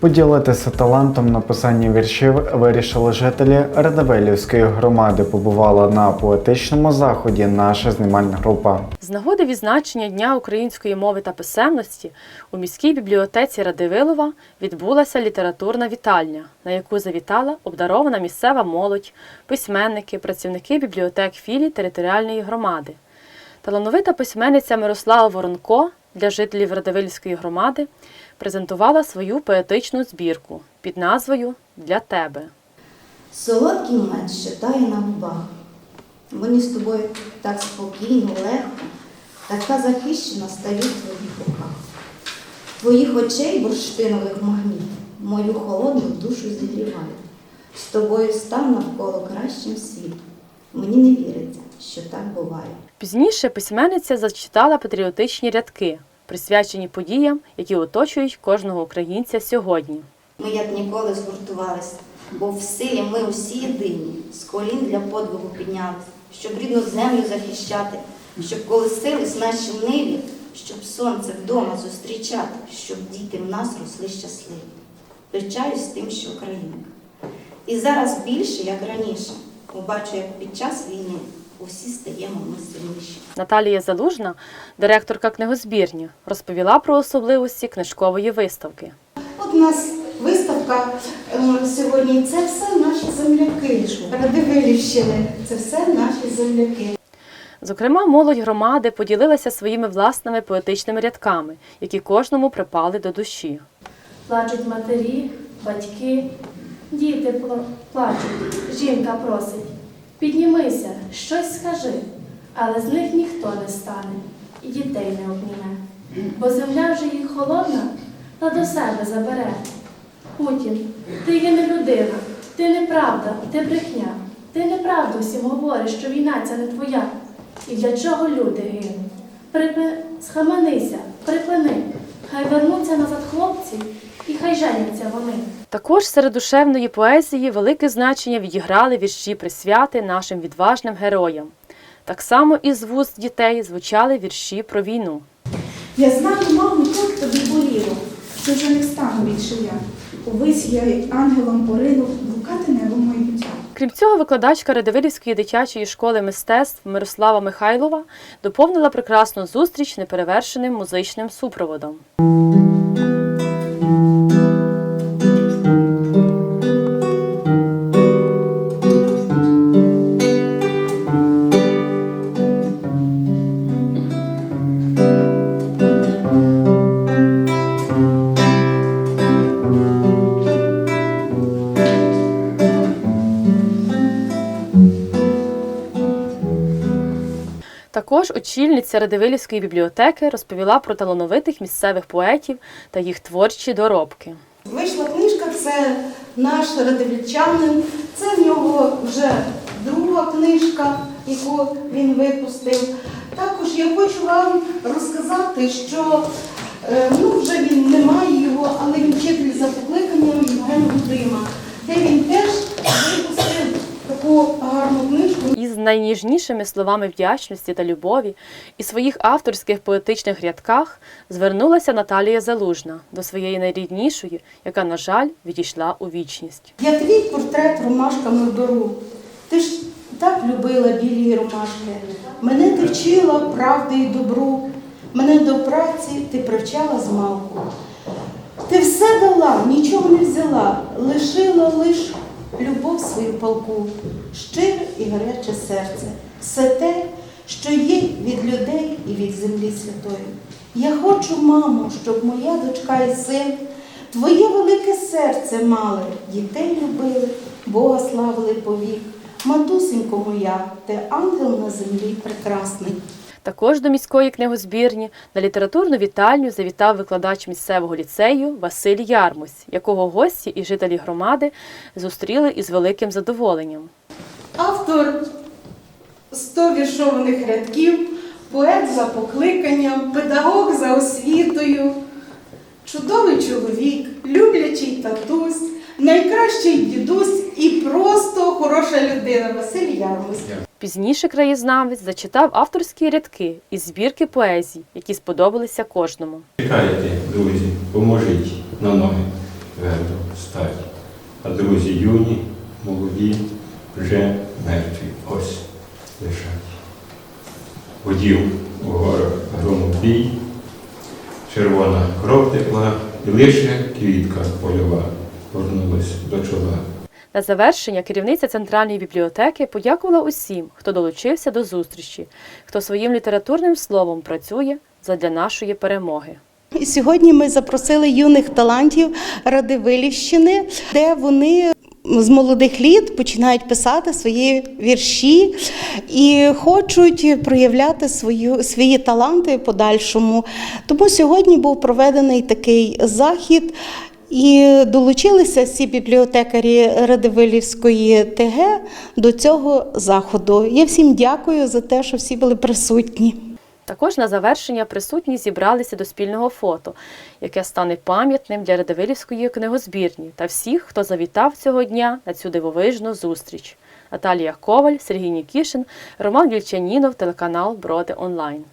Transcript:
Поділитися талантом написання віршів вирішили жителі Радивилівської громади. Побувала на поетичному заході наша знімальна група. З нагоди відзначення Дня української мови та писемності у міській бібліотеці Радивилова відбулася літературна вітальня, на яку завітала обдарована місцева молодь, письменники, працівники бібліотек філій територіальної громади. Талановита письменниця Мирослава Воронко для жителів Радивильської громади презентувала свою поетичну збірку під назвою Для тебе. Солодкий мед щитає на губах. Вони з тобою так спокійно, легко, така захищена стають в твоїх руках. Твоїх очей бурштинових магніт мою холодну душу зігрівають. З тобою став навколо кращим світ. Мені не віриться, що так буває. Пізніше письменниця зачитала патріотичні рядки, присвячені подіям, які оточують кожного українця сьогодні. Ми як ніколи згуртувалися, бо в силі ми усі єдині, з колін для подвигу піднялись, щоб рідну землю захищати, щоб колесились наші ниві, щоб сонце вдома зустрічати, щоб діти в нас росли щасливі. Пишаюсь тим, що Українка. І зараз більше, як раніше, побачу, як під час війни усі стаємо ми сильніші. Наталія Залужна, директорка книгозбірні, розповіла про особливості книжкової виставки. От у нас виставка е, сьогодні. Це все наші земляки. Радивилівщини. Це все наші земляки. Зокрема, молодь громади поділилася своїми власними поетичними рядками, які кожному припали до душі. Плачуть матері, батьки, діти плачуть, жінка просить. Піднімися, щось скажи, але з них ніхто не стане і дітей не обніме. Бо земля вже їх холодна та до себе забере. Путін, ти є не людина, ти неправда, ти брехня. Ти неправду всім говориш, що війна ця не твоя. І для чого люди гинуть? Припи... Схаменися, припини. Хай вернуться назад хлопці, і хай женяться вони. Також серед душевної поезії велике значення відіграли вірші присвяти нашим відважним героям. Так само із вуст дітей звучали вірші про війну. Я знаю, мамо, тут тобі боліло, що вже не стану більше я. Увесь я ангелом порину, блукати небо майбуття. Крім цього, викладачка Радивилівської дитячої школи мистецтв Мирослава Михайлова доповнила прекрасну зустріч неперевершеним музичним супроводом. Також очільниця Радивилівської бібліотеки розповіла про талановитих місцевих поетів та їх творчі доробки. Вийшла книжка, це наш радивільчанин. Це в нього вже друга книжка, яку він випустив. Також я хочу вам розказати, що е, ну, вже він немає його, але він вчитель за покликанням Євгена Гудима, де він теж випустив таку гарну книжку. Із найніжнішими словами вдячності та любові і своїх авторських поетичних рядках звернулася Наталія Залужна до своєї найріднішої, яка, на жаль, відійшла у вічність. Я твій портрет ромашками беру. Ти ж так любила білі ромашки. Мене ти вчила правди і добру. Мене до праці ти привчала з малку. Ти все дала, нічого не взяла, лишила лиш любов свою палку, щире і гаряче серце, все те, що є від людей і від землі святої. Я хочу, мамо, щоб моя дочка і син Твоє велике серце мали, дітей любили, Бога славили повік. Матусенько моя, ти ангел на землі прекрасний. Також до міської книгозбірні на літературну вітальню завітав викладач місцевого ліцею Василь Ярмусь, якого гості і жителі громади зустріли із великим задоволенням. Автор 100 віршованих рядків, поет за покликанням, педагог за освітою, чудовий чоловік, люблячий татусь, найкращий дідусь і просто хороша людина Василь Ярмусь. Пізніше краєзнавець зачитав авторські рядки із збірки поезій, які сподобалися кожному. Чекайте, друзі, поможіть на ноги. твердо стать. А друзі юні, молоді, вже мертві ось лежать. Водів у горах громобій, червона кров текла, і лише квітка польова горнулась до чола. На завершення керівниця центральної бібліотеки подякувала усім, хто долучився до зустрічі, хто своїм літературним словом працює задля нашої перемоги. Сьогодні ми запросили юних талантів Радивилівщини, де вони з молодих літ починають писати свої вірші і хочуть проявляти свою, свої таланти подальшому. Тому сьогодні був проведений такий захід. І долучилися всі бібліотекарі Радивилівської ТГ до цього заходу. Я всім дякую за те, що всі були присутні. Також на завершення присутні зібралися до спільного фото, яке стане пам'ятним для Радивилівської книгозбірні та всіх, хто завітав цього дня на цю дивовижну зустріч. Наталія Коваль, Сергій Нікішин, Роман Вільчанінов, телеканал Броди Онлайн.